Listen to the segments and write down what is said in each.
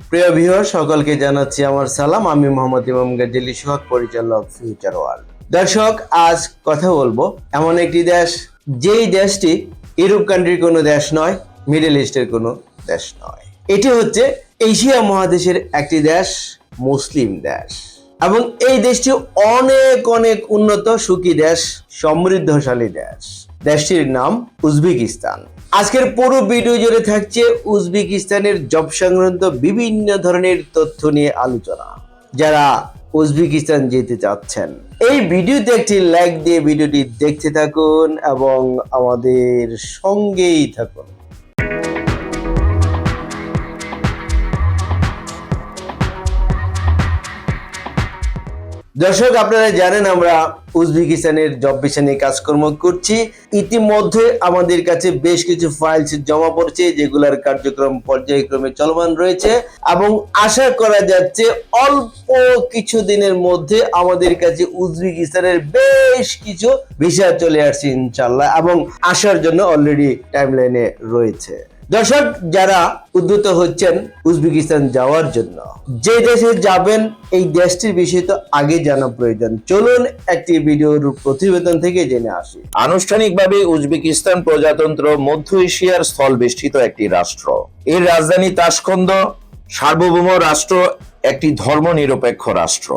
প্রিয় ভিউয়ার, সকলকে জানাচ্ছি আমার সালাম। আমি মোহাম্মদ ইমাম গাজ্জালি সোহাগ পরিচালক ফিউচার ওয়ার্ল্ড দর্শক, আজ কথা বলব এমন একটি দেশ, যেই দেশটি ইউরোপ কান্ট্রির কোনো দেশ নয় মিডল ইস্টের কোনো দেশ নয়। এটি হচ্ছে এশিয়া মহাদেশের একটি দেশ, মুসলিম দেশ। এবং এই দেশটি অনেক অনেক উন্নত, সুখী দেশ, সমৃদ্ধশালী দেশ। দেশটির নাম উজবেকিস্তান। আজকের পুরো ভিডিও জুড়ে থাকছে উজবেকিস্তানের জব সংক্রান্ত বিভিন্ন ধরনের তথ্য নিয়ে আলোচনা। যারা উজবেকিস্তান যেতে চাচ্ছেন, এই ভিডিওতে একটি লাইক দিয়ে ভিডিওটি দেখতে থাকুন এবং আমাদের সঙ্গেই থাকুন। দর্শক আপনারা জানেন আমরা উজবেকিস্তানের জব ভিসা নিয়ে কাজকর্ম করছি। ইতিমধ্যে আমাদের কাছে বেশ কিছু ফাইলস জমা পড়ছে, যেগুলোর কার্যক্রম পর্যায়ক্রমে চলমান রয়েছে এবং আশা করা যাচ্ছে অল্প কিছু দিনের মধ্যে আমাদের কাছে উজবেকিস্তানের বেশ কিছু ভিসা চলে আসছে ইনশাল্লাহ এবং আসার জন্য অলরেডি টাইমলাইনে রয়েছে। দর্শক, যারা উদ্যত হচ্ছেন উজবেকিস্তান যাওয়ার জন্য, যে দেশে যাবেন, এই দেশটির বিষয়ে তো আগে জানা প্রয়োজন। চলুন একটি ভিডিওর প্রতিবেদন থেকে জেনে আসি। আনুষ্ঠানিকভাবে উজবেকিস্তান প্রজাতন্ত্র মধ্য এশিয়ার স্থল বেষ্টিত একটি রাষ্ট্র। এর রাজধানী তাসকন্দ সার্বভৌম রাষ্ট্র, একটি ধর্মনিরপেক্ষ রাষ্ট্র।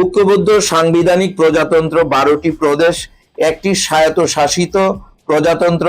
ঐক্যবদ্ধ সাংবিধানিক প্রজাতন্ত্র বারোটি প্রদেশ, একটি স্বায়ত্তশাসিত প্রজাতন্ত্র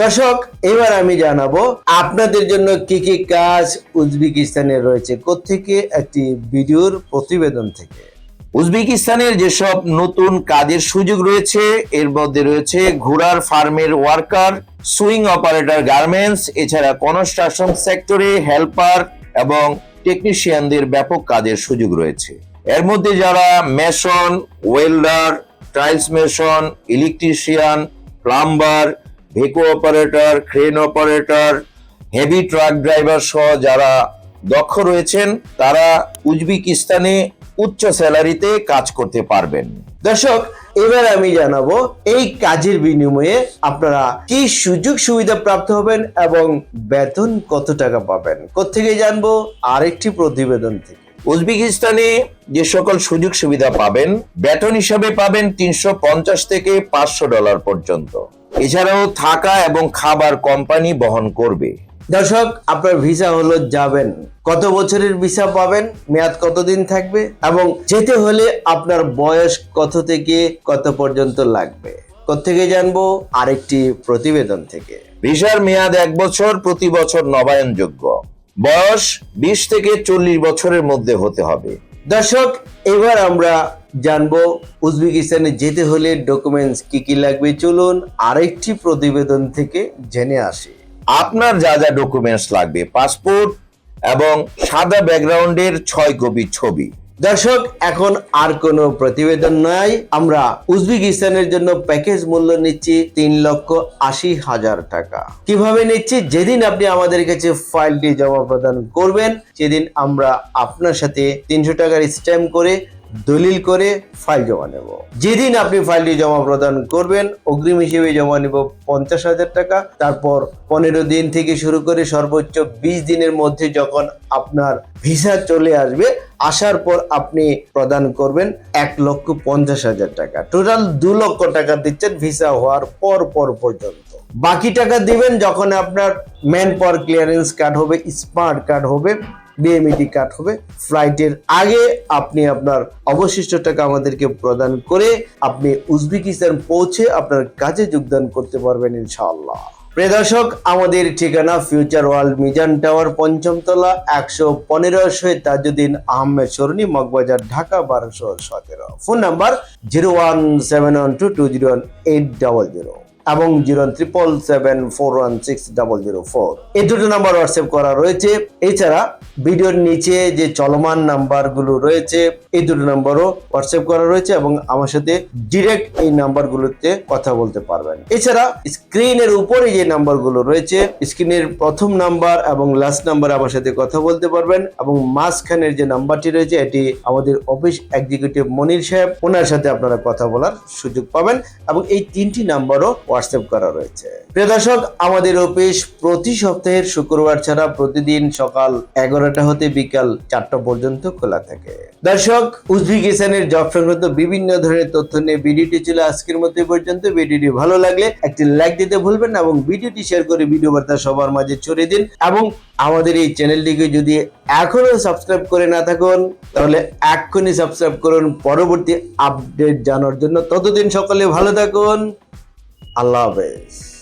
দর্শক, এবার আমি জানাব আপনাদের জন্য কি কি কাজ উজবেকিস্তানে রয়েছে। কোত্থেকে একটি ভিডিওর প্রতিবেদন থেকে। উজবেকিস্তানের যেসব নতুন কাজের সুযোগ রয়েছে, এর মধ্যে রয়েছে ঘোড়ার ফার্মের ওয়ার্কার, সুইং অপারেটর গার্মেন্টস, এছাড়া কনস্ট্রাকশন সেক্টরে হেল্পার এবং টেকনিশিয়ানদের ব্যাপক কাজের সুযোগ রয়েছে। এর মধ্যে যারা mason, welder tiles mason, electrician, plumber ভেকো operator crane operator heavy truck driver সহ যারা দক্ষ রয়েছেন, তারা উজবেকিস্তানে উচ্চ স্যালারিতে কাজ করতে পারবেন। দর্শক, এবার আমি জানাব এই কাজের বিনিময়ে আপনারা কি সুযোগ সুবিধা প্রাপ্ত হবেন এবং বেতন কত টাকা পাবেন? কোত্থেকে জানব? আরেকটি প্রতিবেদন থেকে। উজবেকিস্তানে যে সকল সুযোগ সুবিধা পাবেন, বেতন হিসাবে পাবেন তিনশো পঞ্চাশ থেকে পাঁচশো ডলার পর্যন্ত। এছাড়াও থাকা এবং খাবার কোম্পানি বহন করবে। দর্শক আপনার ভিসা হলো যাবেন। কত বছরের ভিসা পাবেন মেয়াদ কতদিন থাকবে এবং যেতে হলে আপনার বয়স কত থেকে কত পর্যন্ত লাগবে? কোত্থেকে জানব? আরেকটি প্রতিবেদন থেকে। ভিসার মেয়াদ এক বছর প্রতি বছর নবায়নযোগ্য। বয়স বিশ থেকে চল্লিশ বছরের মধ্যে হতে হবে। দর্শক এবার আমরা জানব উজবেকিস্তানে যেতে হলে ডকুমেন্টস কি কি লাগবে? চলুন আরেকটি প্রতিবেদন থেকে জেনে আসি। আপনার যা যা ডকুমেন্টস লাগবে পাসপোর্ট এবং সাদা ব্যাকগ্রাউন্ডের ছয় কপি ছবি। দর্শক, এখন আর কোনো প্রতিবেদন নাই। আমরা উজবেকিস্তানের জন্য প্যাকেজ মূল্য নিচ্ছি তিন লক্ষ আশি হাজার টাকা। কীভাবে নিচ্ছি? যেদিন আপনি আমাদের কাছে ফাইলটি জমা প্রদান করবেন, সেদিন আমরা আপনার সাথে তিনশো টাকার স্ট্যাম্প করে দলিল করে ফাইল জমা নেব। যেদিন আপনি ফাইলটি জমা প্রদান করবেন, অগ্রিম হিসেবে জমা নেব পঞ্চাশ হাজার টাকা। তারপর পনেরো দিন থেকে শুরু করে সর্বোচ্চ বিশ দিনের মধ্যে যখন আপনার ভিসা চলে আসবে, আসার পর আপনি প্রদান করবেন এক লক্ষ পঞ্চাশ হাজার টাকা। টোটাল দু লক্ষ টাকা দিচ্ছেন ভিসা হওয়ার পর পর পর্যন্ত। বাকি টাকা দিবেন যখন আপনার ম্যান পাওয়ার ক্লিয়ারেন্স কার্ড হবে স্মার্ট কার্ড হবে। বিএমইটি কার্ড হবে। ফ্লাইটের আগে আপনি আপনার অবশিষ্ট টাকা আমাদেরকে প্রদান করে আপনি উজবেকিস্তান পৌঁছে আপনার কাজে যোগদান করতে পারবেন ইনশাআল্লাহ। প্রিয় দর্শক, আমাদের ঠিকানা ফিউচার ওয়ার্ল্ড মিজান টাওয়ার পঞ্চম তলা একশো পনেরো শহীদ তাজুদ্দিন আহমেদ সরণি, মগবাজার, ঢাকা, বারোশো সতেরো। Phone number zero one seven one two two zero one eight double zero. এবং zero triple seven four one six double zero four. এই দুটো নাম্বার হোয়াটসঅ্যাপ করা রয়েছে। এছাড়া ভিডিওর নিচে যে চলমান নাম্বারগুলো রয়েছে, এই দুটো নাম্বারও হোয়াটসঅ্যাপ করা রয়েছে এবং আমার সাথে ডিরেক্ট এই নাম্বারগুলোতে কথা বলতে পারবেন। এছাড়া স্ক্রিনের উপরে যে নাম্বারগুলো রয়েছে স্ক্রিনের প্রথম নাম্বার এবং লাস্ট নাম্বার আমার সাথে কথা বলতে পারবেন এবং মাঝখানের যে নাম্বারটি রয়েছে, এটি আমাদের অফিস এক্সিকিউটিভ মনির সাহেব, ওনার সাথে আপনারা কথা বলার সুযোগ পাবেন এবং এই তিনটি নাম্বারও হোয়াটসঅ্যাপ করা রয়েছে। প্রিয় দর্শক, আমাদের অফিস প্রতি সপ্তাহের শুক্রবার ছাড়া প্রতিদিন সকাল এগারোটা হতে বিকাল চারটা পর্যন্ত খোলা থাকে। দর্শক, উজবেকিস্তানের জব সংক্রান্ত বিভিন্ন ধরনের তথ্য নিয়ে ভিডিওটি ছিল আজকের এই পর্যন্ত। ভিডিওটি ভালো লাগলে একটি লাইক দিতে ভুলবেন না এবং ভিডিওটি শেয়ার করে ভিডিও বার্তা সবার মাঝে ছড়িয়ে দিন এবং আমাদের এই চ্যানেলটিকে যদি এখনও সাবস্ক্রাইব করে না থাকুন, তাহলে এক্ষুনি সাবস্ক্রাইব করুন। পরবর্তী আপডেট জানার জন্য ততদিন সকলে ভালো থাকুন। আল্লাহ হাফেজ